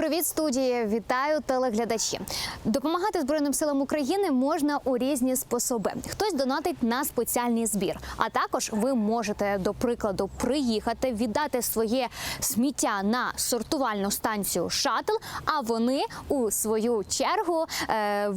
Привіт, студії! Вітаю телеглядачі. Допомагати Збройним силам України можна у різні способи. Хтось донатить на спеціальний збір. А також ви можете, до прикладу, приїхати, віддати своє сміття на сортувальну станцію шатл. А вони у свою чергу. Е,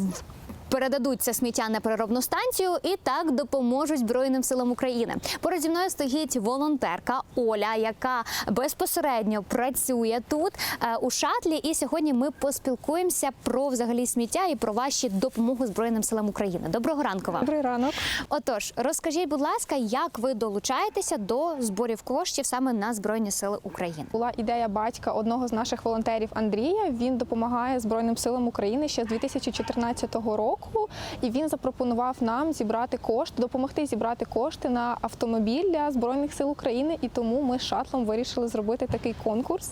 Передадуть це сміття на переробну станцію і так допоможуть Збройним силам України. Поруч зі мною стоїть волонтерка Оля, яка безпосередньо працює тут е, у шатлі. І сьогодні ми поспілкуємося про взагалі сміття і про ваші допомогу Збройним силам України. Доброго ранку вам. Добрий ранок. Отож, розкажіть, будь ласка, як ви долучаєтеся до зборів коштів саме на Збройні Сили України? Була ідея батька одного з наших волонтерів Андрія. Він допомагає Збройним силам України ще з 2014 року, і він запропонував нам зібрати кошти, допомогти зібрати кошти на автомобіль для збройних сил України. І тому ми з шатлом вирішили зробити такий конкурс.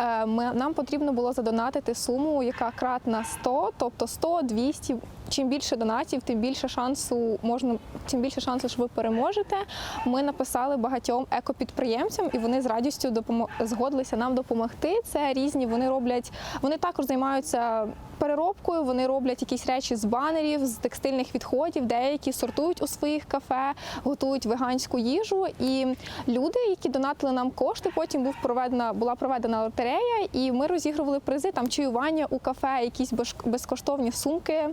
Е, Ми, нам потрібно було задонатити суму, яка кратна 100, тобто 100, 200. Чим більше донатів, тим більше шансу можна, тим більше шансу, що ви переможете. Ми написали багатьом екопідприємцям, і вони з радістю допомо... згодилися нам допомогти. Це різні. Вони роблять, вони також займаються переробкою. Вони роблять якісь речі з банерів, з текстильних відходів. Деякі сортують у своїх кафе, готують веганську їжу. І люди, які донатили нам кошти, потім був проведена була проведена лотерея, і ми розігрували призи там чаювання у кафе, якісь безкоштовні сумки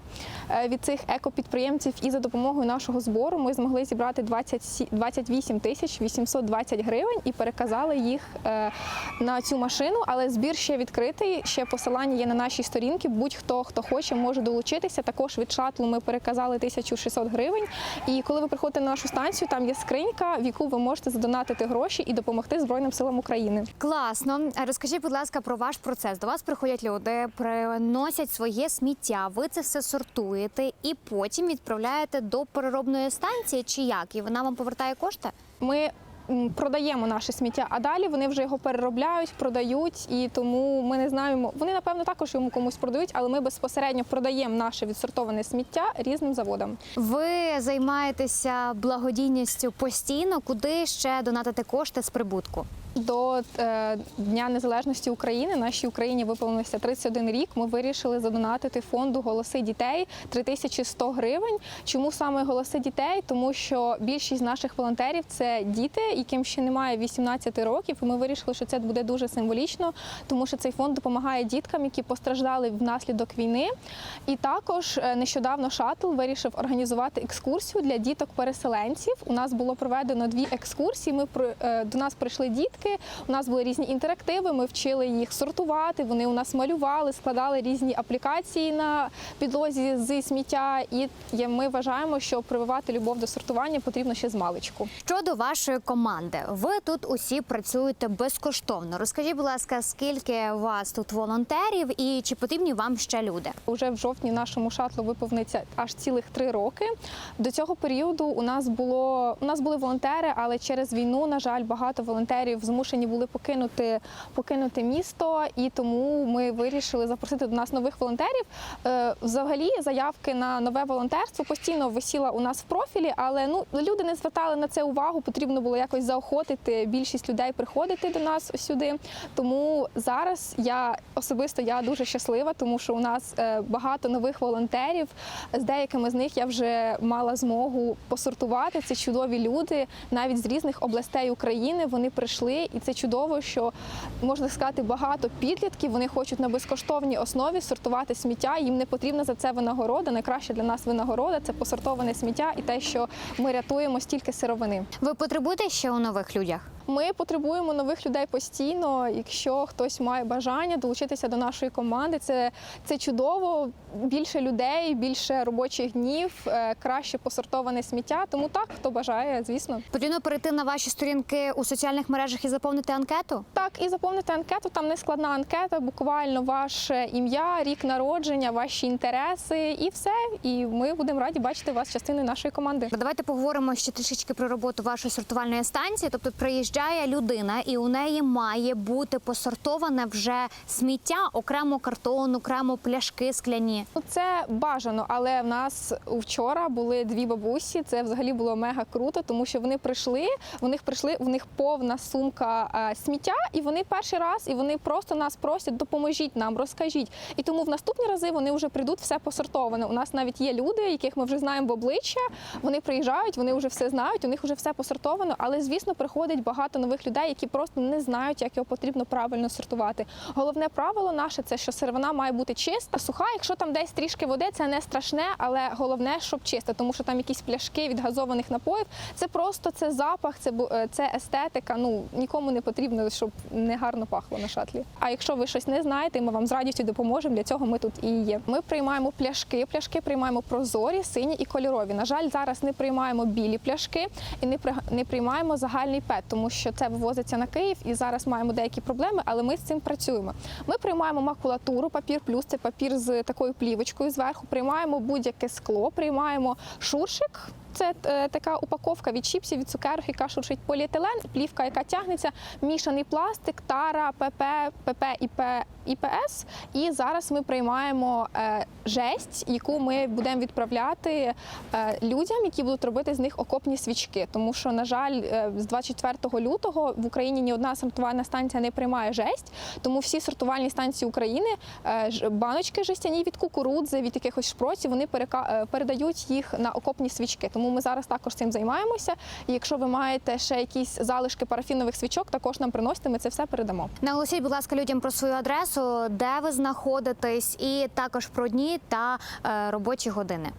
від цих екопідприємців. І за допомогою нашого збору ми змогли зібрати 20, 28 тисяч 820 гривень і переказали їх е, на цю машину. Але збір ще відкритий. Ще посилання є на нашій сторінці. Будь-хто хто хоче, може долучитися. Також від шатлу ми переказали 1600 гривень. І коли ви приходите на нашу станцію, там є скринька, в яку ви можете задонатити гроші і допомогти Збройним силам України. Класно. Розкажіть, будь ласка, про ваш процес. До вас приходять люди, приносять своє сміття. Ви це все сортуєте і потім відправляєте до переробної станції, чи як? І вона вам повертає кошти? Ми продаємо наше сміття, а далі вони вже його переробляють, продають, і тому ми не знаємо. Вони напевно також йому комусь продають, але ми безпосередньо продаємо наше відсортоване сміття різним заводам. Ви займаєтеся благодійністю постійно, куди ще донатити кошти з прибутку? До е, Дня Незалежності України нашій Україні виповнився 31 рік. Ми вирішили задонатити фонду Голоси дітей 3100 гривень. Чому саме голоси дітей? Тому що більшість наших волонтерів це діти, яким ще немає 18 років. І ми вирішили, що це буде дуже символічно, тому що цей фонд допомагає діткам, які постраждали внаслідок війни. І також е, нещодавно шатл вирішив організувати екскурсію для діток-переселенців. У нас було проведено дві екскурсії. Ми е, до нас прийшли дітки. У нас були різні інтерактиви. Ми вчили їх сортувати. Вони у нас малювали, складали різні аплікації на підлозі з сміття. І ми вважаємо, що прививати любов до сортування потрібно ще з маличку. Щодо вашої команди, ви тут усі працюєте безкоштовно. Розкажіть, будь ласка, скільки у вас тут волонтерів і чи потрібні вам ще люди? Уже в жовтні нашому шатлу виповниться аж цілих три роки. До цього періоду у нас було у нас були волонтери, але через війну, на жаль, багато волонтерів змушені були покинути покинути місто, і тому ми вирішили запросити до нас нових волонтерів. Е, Взагалі, заявки на нове волонтерство постійно висіла у нас в профілі, але ну люди не звертали на це увагу. Потрібно було якось заохотити більшість людей приходити до нас сюди. Тому зараз я особисто я дуже щаслива, тому що у нас е, багато нових волонтерів. З деякими з них я вже мала змогу посортувати. Це чудові люди, навіть з різних областей України. Вони прийшли, і це чудово, що можна сказати, багато підлітків. Вони хочуть на безкоштовній основі сортувати сміття. Їм не потрібна за це винагорода. Найкраща для нас винагорода це посортоване сміття і те, що ми рятуємо стільки сировини. Ви потребуєте ще у нових людях? Ми потребуємо нових людей постійно. Якщо хтось має бажання долучитися до нашої команди, це, це чудово. Більше людей, більше робочих днів, е, краще посортоване сміття. Тому так, хто бажає, звісно. Потрібно перейти на ваші сторінки у соціальних мережах і заповнити анкету. Так, і заповнити анкету. Там не складна анкета, буквально ваше ім'я, рік народження, ваші інтереси і все. І ми будемо раді бачити вас частиною нашої команди. Давайте поговоримо ще трішечки про роботу вашої сортувальної станції. Тобто приїжджають приїжджає людина, і у неї має бути посортоване вже сміття, окремо картон, окремо пляшки скляні. Ну, це бажано, але в нас вчора були дві бабусі. Це взагалі було мега круто, тому що вони прийшли. У них прийшли, у них повна сумка сміття, і вони перший раз, і вони просто нас просять, допоможіть нам, розкажіть. І тому в наступні рази вони вже прийдуть все посортоване. У нас навіть є люди, яких ми вже знаємо в обличчя. Вони приїжджають, вони вже все знають, у них вже все посортовано. Але звісно, приходить багато нових людей, які просто не знають, як його потрібно правильно сортувати. Головне правило наше це, що сировина має бути чиста, суха. Якщо там десь трішки води, це не страшне, але головне, щоб чиста, тому що там якісь пляшки від газованих напоїв. Це просто це запах, це е, це естетика. Ну нікому не потрібно, щоб не гарно пахло на шатлі. А якщо ви щось не знаєте, ми вам з радістю допоможемо. Для цього ми тут і є. Ми приймаємо пляшки. Пляшки приймаємо прозорі, сині і кольорові. На жаль, зараз не приймаємо білі пляшки і не приймаємо загальний пет, тому що це вивозиться на Київ і зараз маємо деякі проблеми, але ми з цим працюємо. Ми приймаємо макулатуру, папір плюс це папір з такою плівочкою зверху. Приймаємо будь-яке скло, приймаємо шуршик. Це е, така упаковка від чіпсів, від цукерок, яка шуршить поліетилен, плівка, яка тягнеться, мішаний пластик, тара, ПП, ПП і П і ПС. І зараз ми приймаємо е, жесть, яку ми будемо відправляти е, людям, які будуть робити з них окопні свічки. Тому що, на жаль, з 24 лютого в Україні ні одна сортувальна станція не приймає жесть. Тому всі сортувальні станції України баночки жестяні від кукурудзи, від якихось шпроців, вони перека- передають їх на окопні свічки. Тому ми зараз також цим займаємося. І якщо ви маєте ще якісь залишки парафінових свічок, також нам приносите, ми це все передамо. Наголосіть, будь ласка, людям про свою адресу, де ви знаходитесь, і також про дні та е, робочі години.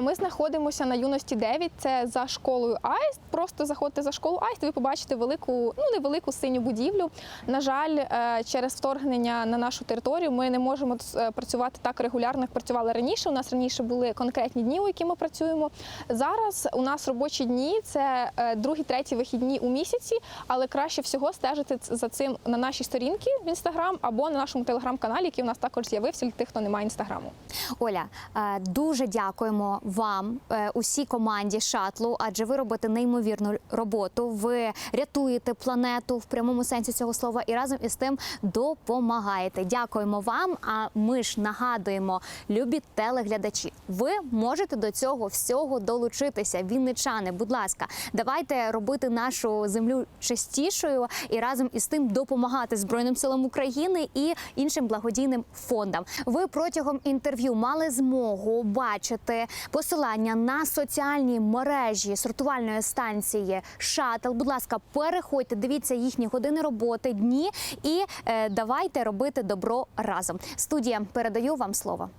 Ми знаходимося на юності 9, це за школою Аїст. Просто заходите за школу Аїст, ви побачите велику, ну невелику синю будівлю. На жаль, е, через вторгнення на нашу територію ми не можемо е, працювати так регулярно, як працювали раніше. У нас раніше були конкретні дні, у які ми працюємо. Зараз у нас робочі дні це е, другі, треті вихідні у місяці, але краще всього стежити за цим на нашій сторінці в інстаграм або на нашому телеграм-каналі, який у нас також з'явився для тих, хто не має інстаграму. Оля, е, дуже дякуємо вам, е, усій команді шатлу, адже ви робите неймовірну роботу. Ви рятуєте планету в прямому сенсі цього слова і разом із тим допомагаєте. Дякуємо вам. А ми ж нагадуємо, любі телеглядачі, ви можете до цього всього долучитися. Вінничани, будь ласка, давайте робити нашу землю чистішою і разом із тим допомагати Збройним силам України і іншим благодійним фондам. Ви протягом інтерв'ю мали змогу бачити посилання на соціальні мережі сортувальної станції Шатл. Будь ласка, переходьте, дивіться їхні години роботи, дні і е, давайте робити добро разом. Студія передаю вам слово.